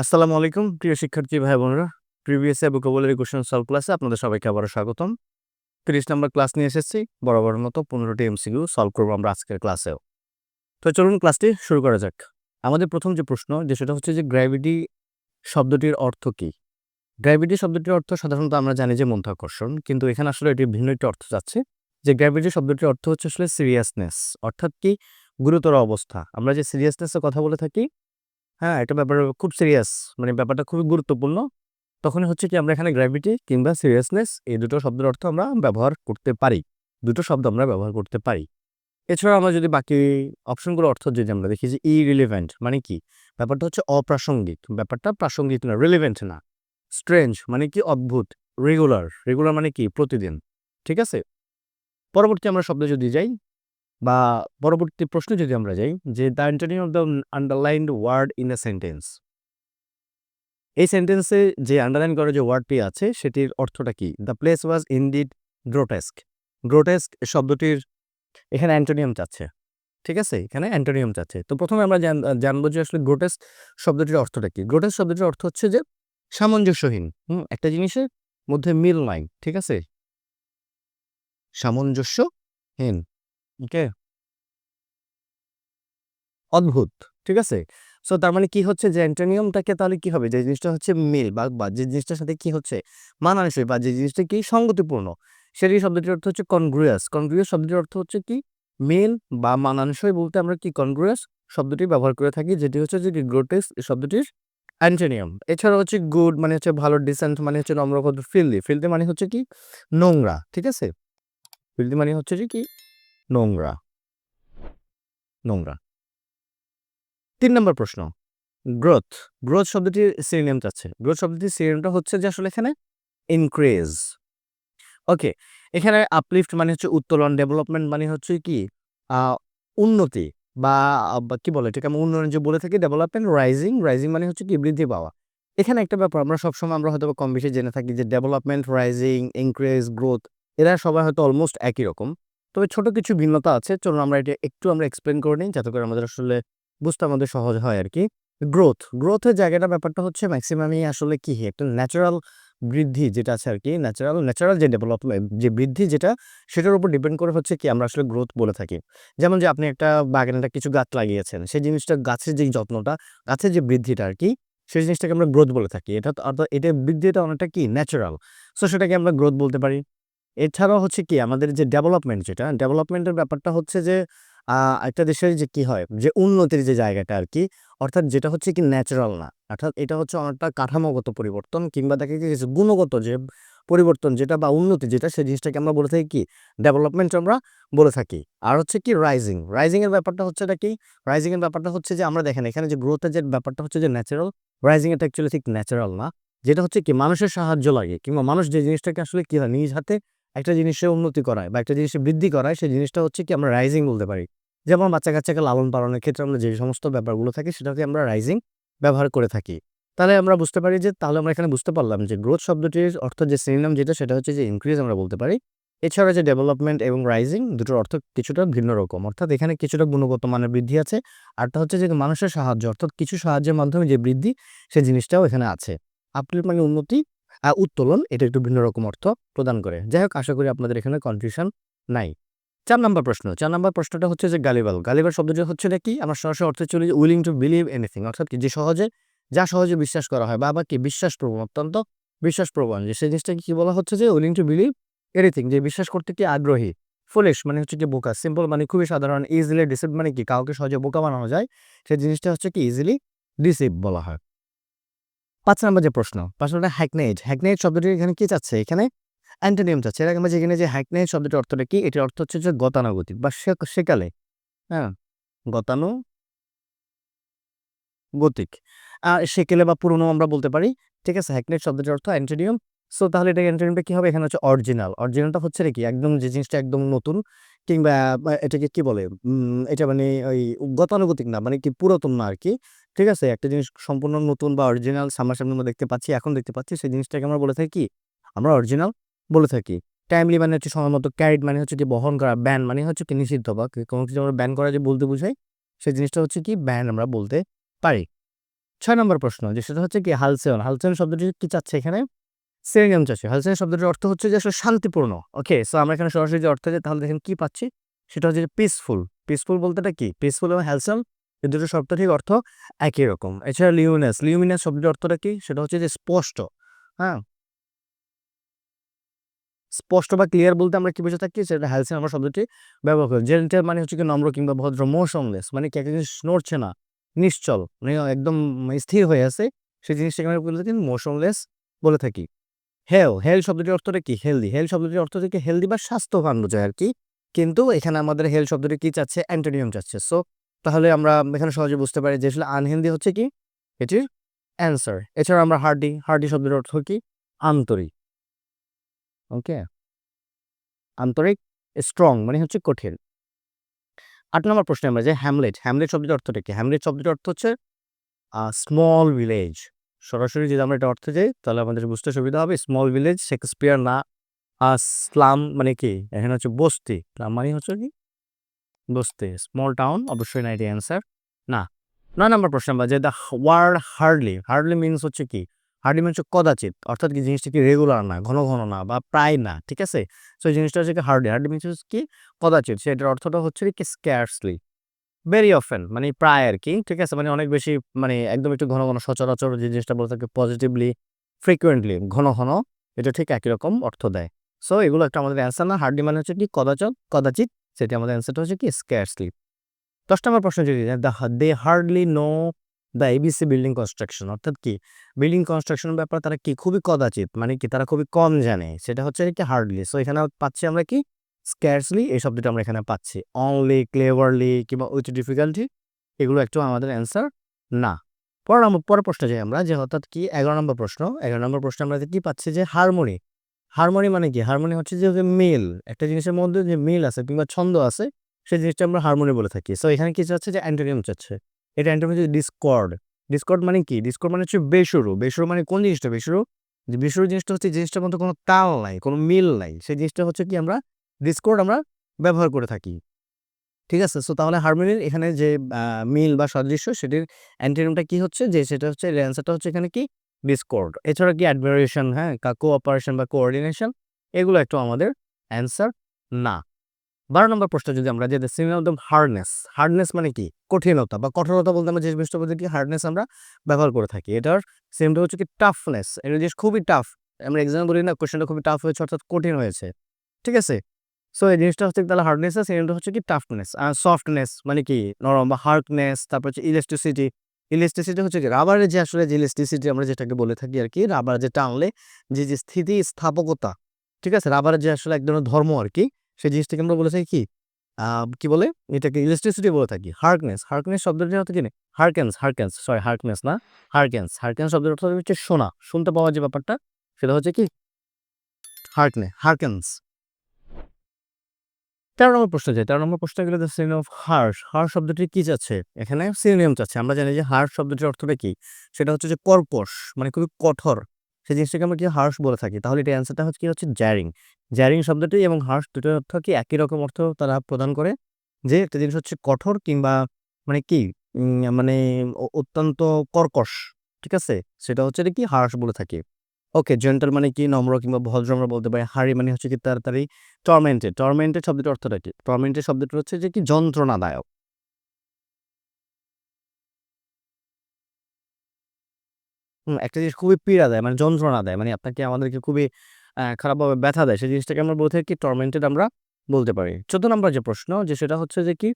আসসালামু আলাইকুম, প্রিয় শিক্ষার্থী ভাই বোনরা। প্রিভিয়াস ভোকাবুলারি কোশ্চেন সলভ ক্লাসে আপনাদের সবাইকে আবারও স্বাগতম। তিরিশ নম্বর ক্লাস নিয়ে এসেছি। বরাবর মতো পনেরোটি এমসিকিউ সলভ করব আমরা আজকের ক্লাসেও তো চলুন ক্লাসটি শুরু করা যাক। আমাদের প্রথম যে প্রশ্ন, যে সেটা হচ্ছে যে গ্র্যাভিটি শব্দটির অর্থ কী? গ্র্যাভিটি শব্দটির অর্থ সাধারণত আমরা জানি যে মন্থাকর্ষণ কিন্তু এখানে আসলে এটি ভিন্ন একটি অর্থ যাচ্ছে। যে গ্র্যাভিটি শব্দটির অর্থ হচ্ছে আসলে সিরিয়াসনেস অর্থাৎ কি? গুরুতর অবস্থা। আমরা যে সিরিয়াসনেসের কথা বলে থাকি হ্যাঁ, এটা ব্যাপার খুব সিরিয়াস মানে ব্যাপারটা খুবই গুরুত্বপূর্ণ। তখনই হচ্ছে কি আমরা এখানে গ্র্যাভিটি কিংবা সিরিয়াসনেস এই দুটো শব্দের অর্থ আমরা ব্যবহার করতে পারি। দুটো শব্দ আমরা ব্যবহার করতে পারি। এছাড়া আমরা যদি বাকি অপশনগুলোর অর্থ যদি আমরা দেখি যে ইরিলেভেন্ট মানে কি? ব্যাপারটা হচ্ছে অপ্রাসঙ্গিক। ব্যাপারটা প্রাসঙ্গিক না, রিলেভেন্ট না। স্ট্রেঞ্জ মানে কি অদ্ভুত। রেগুলার, রেগুলার মানে কি প্রতিদিন। ঠিক আছে? পরবর্তী আমরা শব্দে যদি যাই বা পরবর্তী প্রশ্নে যদি আমরা যাই, যে the antonym of the underlined word in a sentence এই সেন্টেন্সে যে আন্ডারলাইন করা যে ওয়ার্ডটি আছে, সেটির অর্থটা কি? The place was indeed grotesque grotesque শব্দটির এখানে অ্যান্টোনিয়াম চাচ্ছে। ঠিক আছে? এখানে অ্যান্টোনিয়াম চাচ্ছে। তো প্রথমে আমরা জানব যে আসলে গ্রোটেস্ক শব্দটির অর্থটা কি? গ্রোটেস্ক শব্দটির অর্থ হচ্ছে যে সামঞ্জস্যহীন। হুম, একটা জিনিসের মধ্যে মিল নাই। ঠিক আছে? সামঞ্জস্যহীন। ওকে? অদ্ভুত, ঠিক আছে? সো তার মানে কি হচ্ছে যে অ্যান্টোনিয়ামটাকে তাহলে কি হবে? যে জিনিসটা হচ্ছে মিল বা বা যে জিনিসটার সাথে কি হচ্ছে? মানানসই বা যে জিনিসটা কি সঙ্গতিপূর্ণ? সেটি শব্দটির অর্থ হচ্ছে কনগ্রুয়াস কনগ্রুয়াস শব্দটির অর্থ হচ্ছে কি? মিল বা মানানসই বলতে আমরা কি কনগ্রুয়াস শব্দটি ব্যবহার করে থাকি? যেটি হচ্ছে যে গ্রোটেস শব্দটির অ্যান্টোনিয়াম। এছাড়া হচ্ছে গুড মানে হচ্ছে ভালো ডিসেন্ট মানে হচ্ছে নম্রভদ্র ফিল্দি ফিল্দি মানে হচ্ছে কি নোংরা, ঠিক আছে? ফিল্দি মানে হচ্ছে যে কি নোংরা। নোংরা। তিন নম্বর প্রশ্ন। গ্রোথ। গ্রোথ শব্দটির সিরিনিয়াম চাচ্ছে গ্রোথ শব্দটির সিরিনিয়ামটা হচ্ছে যে আসলে এখানে ইনক্রেজ ওকে, এখানে আপলিফট মানে হচ্ছে উত্তোলন ডেভেলপমেন্ট মানে হচ্ছে কি? উন্নতি বা কি বলে এটাকে? আমি উন্নয়ন যে বলে থাকি ডেভেলপমেন্ট রাইজিং রাইজিং মানে হচ্ছে কি? বৃদ্ধি পাওয়া। এখানে একটা ব্যাপার, আমরা সবসময় আমরা হয়তো কম বেশি জেনে থাকি যে ডেভেলপমেন্ট রাইজিং ইনক্রেজ গ্রোথ এরা সবাই হয়তো অলমোস্ট একই রকম। তবে ছোট কিছু ভিন্নতা আছে। চলুন আমরা এটা একটু আমরা এক্সপ্লেন করে নিই যাতে করে আমাদের আসলে বুঝতে আমাদের সহজ হয় আর কি। গ্রোথ গ্রোথের জায়গাটা ব্যাপারটা হচ্ছে ম্যাক্সিমামই আসলে কি? একটা ন্যাচারাল বৃদ্ধি যেটা আছে আর কি। ন্যাচারাল ন্যাচারাল যে ডেভেলপমেন্ট যে বৃদ্ধি যেটা, সেটার উপর ডিপেন্ড করে হচ্ছে কি আমরা আসলে গ্রোথ বলে থাকি। যেমন যে আপনি একটা বাগানে একটা কিছু গাছ লাগিয়েছেন, সেই জিনিসটা গাছের যে যত্নটা, গাছের যে বৃদ্ধিটা আর কি, সেই জিনিসটাকে আমরা গ্রোথ বলে থাকি। এটা অর্থাৎ এটা বৃদ্ধিটা অনেকটা কি? ন্যাচারাল সো সেটাকে আমরা গ্রোথ বলতে পারি। এছাড়াও হচ্ছে কি, আমাদের যে ডেভেলপমেন্ট যেটা ডেভেলপমেন্টের ব্যাপারটা হচ্ছে যে একটা দেশের যে কি হয়, যে উন্নতির যে জায়গাটা আর কি, অর্থাৎ যেটা হচ্ছে কি ন্যাচারাল না। অর্থাৎ এটা হচ্ছে অনেকটা কাঠামোগত পরিবর্তন কিংবা দেখা গেছে গুণগত যে পরিবর্তন যেটা বা উন্নতি যেটা, সেই জিনিসটাকে আমরা বলে থাকি কি ডেভেলপমেন্ট আমরা বলে থাকি। আর হচ্ছে কি রাইজিং রাইজিংয়ের ব্যাপারটা হচ্ছে এটা কি রাইজিংয়ের ব্যাপারটা হচ্ছে যে আমরা দেখেন, এখানে যে গ্রোথের যে ব্যাপারটা হচ্ছে যে ন্যাচারাল রাইজিং এটা অ্যাকচুয়ালি ঠিক ন্যাচারাল না। যেটা হচ্ছে কি মানুষের সাহায্য লাগে কিংবা মানুষ যে জিনিসটাকে আসলে কি হয়, নিজ হাতে একটা জিনিসের উন্নতি করায় বা একটা জিনিসে বৃদ্ধি করায়, সেই জিনিসটা হচ্ছে কি আমরা রাইজিং বলতে পারি। যেমন বাচ্চা কাচ্চাকে লালন পালনের ক্ষেত্রে আমরা যে সমস্ত ব্যাপারগুলো থাকি, সেটাকে আমরা রাইজিং ব্যবহার করে থাকি। তাহলে আমরা বুঝতে পারি যে, তাহলে আমরা এখানে বুঝতে পারলাম যে গ্রোথ শব্দটির অর্থ যে সিনিনাম যেটা, সেটা হচ্ছে যে ইনক্রিজ আমরা বলতে পারি। এছাড়া যে ডেভেলপমেন্ট এবং রাইজিং দুটোর অর্থ কিছুটা ভিন্ন রকম। অর্থাৎ এখানে কিছুটা গুণগত মানের বৃদ্ধি আছে, আরটা হচ্ছে যে মানুষের সাহায্য, অর্থাৎ কিছু সাহায্যের মাধ্যমে যে বৃদ্ধি সেই জিনিসটাও এখানে আছে। আপলিট মানে উন্নতি উত্তোলন, এটা একটু ভিন্ন রকম অর্থ প্রদান করে। যাই হোক আশা করি আপনাদের এখানে কনফিউশন নাই। চার নম্বর প্রশ্ন, চার নম্বর প্রশ্নটা হচ্ছে যে গালিবাল। গালিবার শব্দটি হচ্ছে কি? আমার সরাসরি অর্থে চলে যে উইলিং টু বিলিভ এনিথিং অর্থাৎ কি? যে সহজে, যা সহজে বিশ্বাস করা হয় বা আবার কি বিশ্বাস প্রবণ, অত্যন্ত বিশ্বাস প্রবণ। যে সেই জিনিসটাকে কি বলা হচ্ছে যে উইলিং টু বিলিভ এনিথিং যে বিশ্বাস করতে কি আগ্রহী? ফুলিশ মানে হচ্ছে কি বোকা সিম্পল মানে খুবই সাধারণ ইজিলি ডিসিভ মানে কি? কাউকে সহজে বোকা বানানো যায়। সেই জিনিসটা হচ্ছে কি ইজিলি ডিসিভ বলা হয়। পাঁচ নম্বর যে প্রশ্ন প্রশ্নটা হ্যাকনেট হ্যাকনেট শব্দটি এখানে কি চাচ্ছে? এখানে অ্যান্টোনিয়াম চাচ্ছে। এর আগে আমরা যেখানে যে হ্যাকনেট শব্দটির অর্থটা কি? এটির অর্থ হচ্ছে যে গতানুগতিক বা সেকালে। হ্যাঁ গতানু গতিক সেকেলে বা পুরনো আমরা বলতে পারি। ঠিক আছে হ্যাকনেট শব্দটির অর্থ অ্যান্টোনিয়াম। সো তাহলে এটা অ্যান্টোনিয়ামটা কি হবে? এখানে হচ্ছে অরিজিনাল। অরিজিনালটা হচ্ছে কি? একদম যে জিনিসটা একদম নতুন। কিংবা এটাকে কি বলে? এটা মানে ওই গতানুগতিক না মানে কি পুরাতন না আর কি ঠিক আছে? একটা জিনিস সম্পূর্ণ নতুন বা অরিজিনাল সামনাসামনি আমরা দেখতে পাচ্ছি, এখন দেখতে পাচ্ছি, সেই জিনিসটাকে আমরা বলে থাকি, আমরা অরিজিনাল বলে থাকি। টাইমলি মানে হচ্ছে সময় মতো ক্যারিড মানে হচ্ছে যে বহন করা ব্যান মানে হচ্ছে কি নিষিদ্ধ বা কোনো কিছু আমরা ব্যান করা যে বলতে বুঝাই, সেই জিনিসটা হচ্ছে কি ব্যান আমরা বলতে পারি। ছয় নম্বর প্রশ্ন, যে সেটা হচ্ছে কি হালসেন হালসেন শব্দটি কি চাচ্ছে এখানে? সিনোনিম চাচ্ছে হালসেন শব্দটির অর্থ হচ্ছে যে আসলে শান্তিপূর্ণ। ওকে সো আমরা এখানে সরাসরি যে অর্থ যে তাহলে দেখেন কি পাচ্ছি? সেটা হচ্ছে পিসফুল পিসফুল বলতেটা কি? পিসফুল এবং হ্যালসাম এই দুটো শব্দ ঠিক অর্থ একই রকম। এছাড়া লিউমিনাস লিউমিনাস শব্দটির অর্থটা কি? সেটা হচ্ছে যে স্পষ্ট। হ্যাঁ? স্পষ্ট বা ক্লিয়ার বলতে আমরা কি বুঝে থাকি সেটা হ্যালসেন আমরা শব্দটি ব্যবহার করি। জেন্টাল মানে হচ্ছে কি নম্র কিংবা ভদ্র মোশনলেস মানে কি? একটা জিনিস নড়ছে না, নিশ্চল মানে একদম স্থির হয়ে আছে। সেই জিনিসটাকে আমরা থাকি মোশনলেস বলে থাকি। হেল হেল শব্দটির অর্থটা কি? হেলদি হেল শব্দটির অর্থ থেকে হেলদি বা স্বাস্থ্যবান বোঝায় আর কি। কিন্তু এখানে আমাদের হেল শব্দটি কি চাচ্ছে? অ্যান্টোনিয়াম চাচ্ছে। সো তাহলে আমরা এখানে সহজে বুঝতে পারি যে আসলে আনহেলদি হচ্ছে কি? এটির অ্যান্সার এছাড়া আমরা হার্ডি হার্ডি শব্দের অর্থ কি? আন্তরিক। ওকে আন্তরিক স্ট্রং মানে হচ্ছে কঠিন। আট নম্বর প্রশ্নে আমরা যে হ্যামলেট হ্যামলেট শব্দের অর্থটা কি? হ্যামলেট শব্দের অর্থ হচ্ছে স্মল ভিলেজ সরাসরি যদি আমরা এটা অর্থে যাই, তাহলে আমাদের বুঝতে সুবিধা হবে স্মল ভিলেজ শেক্সপিয়ার না স্লাম মানে কি? এখানে হচ্ছে বস্তি। স্লাম মানে হচ্ছে কি? বস্তি। স্মল টাউন অবশ্যই না এটি অ্যান্সার না নয় নম্বর প্রশ্ন বা যে the word hardly hardly means হচ্ছে কি? হার্ডলি মিনস হচ্ছে কদাচিত অর্থাৎ কি জিনিসটা কি রেগুলার না, ঘন ঘন না বা প্রায় না, ঠিক আছে? সো জিনিসটা হচ্ছে কি হার্ডলি হার্ডলি মিনস হচ্ছে কি কদাচিত সেটার অর্থটা হচ্ছে কি স্ক্যারসলি ভেরি অফেন মানে প্রায় আর কি ঠিক আছে? মানে অনেক বেশি মানে একদম একটু ঘন ঘন সচরাচর যে জিনিসটা বলে থাকে পজিটিভলি ফ্রিকুয়েন্টলি ঘন ঘন, এটা ঠিক একই রকম অর্থ দেয়। সো এগুলো একটা আমাদের অ্যান্সার না। হার্ডলি মানে হচ্ছে কি? কদাচত কদাচিত সেটি আমাদের অ্যান্সারটা হচ্ছে কি? স্ক্যারসলি দশ নম্বর প্রশ্ন যদি they hardly know the ABC building construction অর্থাৎ কি? বিল্ডিং কনস্ট্রাকশনের ব্যাপার তারা কি? খুবই কদাচিত মানে কি? তারা খুবই কম জানে। সেটা হচ্ছে কি? হার্ডলি সো এখানে পাচ্ছি আমরা কি? স্ক্যারসলি এই শব্দটা আমরা এখানে পাচ্ছি। অনলি ক্লেভারলি কিংবা উইথ ডিফিকাল্টি এগুলো একটু আমাদের অ্যান্সার না। পরের নম্বর, পরের প্রশ্ন যাই আমরা, যে অর্থাৎ কি এগারো নম্বর প্রশ্ন, এগারো নম্বর প্রশ্ন আমরা কি পাচ্ছি যে হারমোনি হারমোনি মানে কি? হারমোনি হচ্ছে যে মিল। একটা জিনিসের মধ্যে যে মিল আছে কিংবা ছন্দ আছে, সেই জিনিসটা আমরা হারমোনি বলে থাকি। সো এখানে কি চাচ্ছে যে অ্যান্টোনিয়াম চাচ্ছে। এটা অ্যান্টোনিয়াম হচ্ছে ডিসকর্ড ডিসকর্ড মানে কি? ডিসকর্ড মানে হচ্ছে বেসুরু। বেসুরু মানে কোন জিনিসটা? বেসুরু? যে বেসুরু জিনিসটা হচ্ছে জিনিসটার মধ্যে কোনো তাল নাই, কোনো মিল নাই। সেই জিনিসটা হচ্ছে কি আমরা ডিসকোড আমরা ব্যবহার করে থাকি। ঠিক আছে? সো তাহলে হারমোনির এখানে যে মিল বা সাদৃশ্য সেটির অ্যান্টিনিয়ামটা কি হচ্ছে? যে সেটা হচ্ছে অ্যান্সারটা হচ্ছে এখানে কি? ডিসকোড এছাড়া কি অ্যাডমিরেশন হ্যাঁ? কোঅপারেশন বা কোঅর্ডিনেশন এগুলো একটু আমাদের অ্যান্সার না। বারো নম্বর প্রশ্ন যদি আমরা যে সিমিল অফ হার্ডনেস হার্ডনেস মানে কি? কঠিনতা বা কঠোরতা বলতে আমরা যে জিনিসটা বলতে কি? হার্ডনেস আমরা ব্যবহার করে থাকি। এটার সিমটা হচ্ছে কি? টাফনেস এটা জিনিস খুবই টাফ আমরা এক্সাম বলি না কোশ্চেনটা খুবই টাফ হয়েছে, অর্থাৎ কঠিন হয়েছে। ঠিক আছে? সো এই জিনিসটা হচ্ছে তাহলে হার্ডনেস সেকেন্ডটা হচ্ছে কি টাফনেস আর সফটনেস মানে কি? নরম বা হার্ডনেস তারপর হচ্ছে ইলেকট্রিসিটি ইলেকট্রিসিটি হচ্ছে কি? রাবারের যে আসলে যে ইলেকট্রিসিটি আমরা যেটাকে বলে থাকি আর কি রাবার যে টানলে যে যে স্থিতি স্থাপকতা, ঠিক আছে? রাবারের যে আসলে এক ধরনের ধর্ম আর কি, সেই জিনিসটাকে আমরা বলে থাকি কি? কি বলে? এটাকে ইলেকট্রিসিটি বলে থাকি হার্কনেস হার্কনেস শব্দটি হচ্ছে কি? হার্কেন্স হার্কেন্স সরি হার্কনেস না হার্কেন্স হার্কেন্স শব্দের অর্থ হচ্ছে শোনা শুনতে পাওয়া যে ব্যাপারটা, সেটা হচ্ছে কি? হার্কনে হার্কেন্স তেরো নম্বর প্রশ্ন যায় তেরো নম্বর প্রশ্ন গেলে the synonym of harsh harsh শব্দটি কি চাচ্ছে এখানে সিনোনিয়াম চাচ্ছে আমরা জানি যে হার্শ শব্দটির অর্থটা কি? সেটা হচ্ছে যে কর্কশ মানে খুবই কঠোর। সেই জিনিসটাকে আমরা কি হার্স বলে থাকি? তাহলে এটা অ্যান্সারটা হচ্ছে কি? হচ্ছে জ্যারিং জ্যারিং শব্দটি এবং হার্স দুটোর অর্থ কি? একই রকম অর্থ তারা প্রদান করে যে একটা জিনিস হচ্ছে কঠোর কিংবা মানে কি? মানে অত্যন্ত কর্কশ, ঠিক আছে? সেটা হচ্ছে কি? হার্স বলে থাকি। ওকে জেন্টাল মানে কি? নম্র কিংবা ভদ্র আমরা বলতে পারি। হারি মানে হচ্ছে কি তাড়াতাড়ি টর্মেন্টেড টর্মেন্টেড শব্দটির অর্থটা কি? টর্মেন্টেড শব্দটি হচ্ছে যে কি? যন্ত্রণাদায়ক। একটা জিনিস খুবই পীড়া দেয় মানে যন্ত্রণা দেয়। মানে আপনাকে, আমাদেরকে খুবই খারাপভাবে ব্যথা দেয়। সেই জিনিসটাকে আমরা বলতে কি? টর্মেন্টেড আমরা বলতে পারি। চোদ্দ নম্বর যে প্রশ্ন, যে সেটা হচ্ছে যে কি?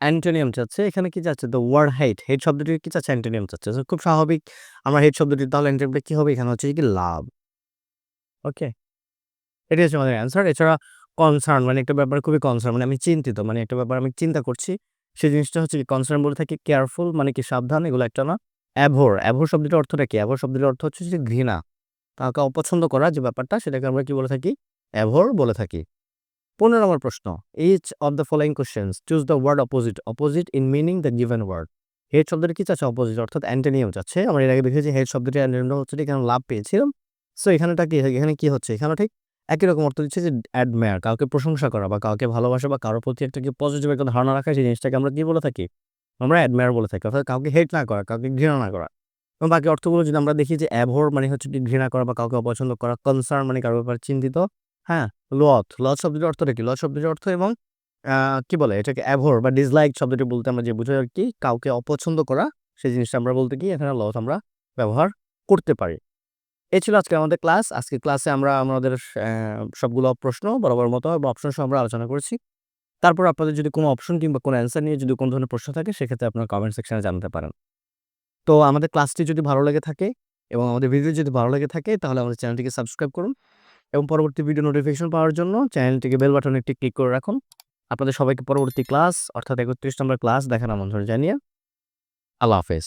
অ্যান্টোনিয়াম চাচ্ছে, এখানে কি চাচ্ছে দ্য ওয়ার্ড হেট হেট শব্দটি কি চাচ্ছে? অ্যান্টোনিয়াম চাচ্ছে। খুব স্বাভাবিক। আমরা হেট শব্দটি তাহলে অ্যান্টোনিয়ামটা কি হবে? এখানে হচ্ছে কি? লাভ ওকে এটি হচ্ছে আমাদের অ্যান্সার এছাড়া কনসার্ন মানে একটা ব্যাপার খুবই কনসার্ন মানে আমি চিন্তিত মানে একটা ব্যাপার আমি চিন্তা করছি। সেই জিনিসটা হচ্ছে কি? কনসার্ন বলে থাকি কেয়ারফুল মানে কি সাবধান, এগুলো একটা না? অ্যাভোর অ্যাভোর শব্দটির অর্থটা কি? অ্যাভোর শব্দটির অর্থ হচ্ছে যে ঘৃণা। তাকে অপছন্দ করা যে ব্যাপারটা, সেটাকে আমরা কি বলে থাকি? অ্যাভোর বলে থাকি। পনেরো নম্বর প্রশ্ন each of the following questions choose the word opposite opposite in meaning the given word head শব্দটি কি চাচ্ছে? অপোজিট অর্থাৎ অ্যান্টেনিয়াম চাচ্ছে। আমরা এর আগে দেখেছি হেড শব্দটি অ্যান্টেনিয়াম হচ্ছে, এখানে লাভ পেয়েছিলাম। সো এখানেটা কি, এখানে কি হচ্ছে? এখানে ঠিক একই রকম অর্থ দিচ্ছে যে অ্যাডমায়ার কাউকে প্রশংসা করা বা কাউকে ভালোবাসা বা কারোর প্রতি একটা কি পজিটিভ একটা ধারণা রাখা, সেই জিনিসটাকে আমরা কি বলে থাকি? আমরা অ্যাডমায়ার বলে থাকি, অর্থাৎ কাউকে হেট না করা, কাউকে ঘৃণা না করা। এবং বাকি অর্থগুলো যদি আমরা দেখি যে অ্যাভোর মানে হচ্ছে ঘৃণা করা বা কাউকে অপছন্দ করা কনসার্ন মানে কারোর ব্যাপারে চিন্তিত হ্যাঁ লথ লথ শব্দটির অর্থটা কি? লথ শব্দটির অর্থ এবং কি বলে এটাকে? অ্যাভোর বা ডিসলাইক শব্দটি বলতে আমরা যে বুঝাই আর কি, কাউকে অপছন্দ করা, সেই জিনিসটা আমরা বলতে কি এখানে লথ আমরা ব্যবহার করতে পারি। এই ছিল আজকে আমাদের ক্লাস আজকে ক্লাসে আমরা আমাদের সবগুলো প্রশ্ন বরাবর মতো বা অপশন সহ আমরা আলোচনা করেছি। তারপর আপনাদের যদি কোনো অপশন কিংবা কোনো অ্যান্সার নিয়ে যদি কোনো ধরনের প্রশ্ন থাকে, সেক্ষেত্রে আপনারা কমেন্ট সেকশনে জানাতে পারেন। তো আমাদের ক্লাসটি যদি ভালো লেগে থাকে এবং আমাদের ভিডিও যদি ভালো লেগে থাকে, তাহলে আমাদের চ্যানেলটিকে সাবস্ক্রাইব করুন। এবং পরবর্তী ভিডিও নোটিফিকেশন পাওয়ার জন্য চ্যানেলটিকে বেল বাটনে একটি ক্লিক করে রাখুন। আপনাদের সবাইকে পরবর্তী ক্লাস অর্থাৎ একত্রিশ নম্বর ক্লাস দেখার আমন্ত্রণ জানিয়ে আল্লাহ হাফেজ।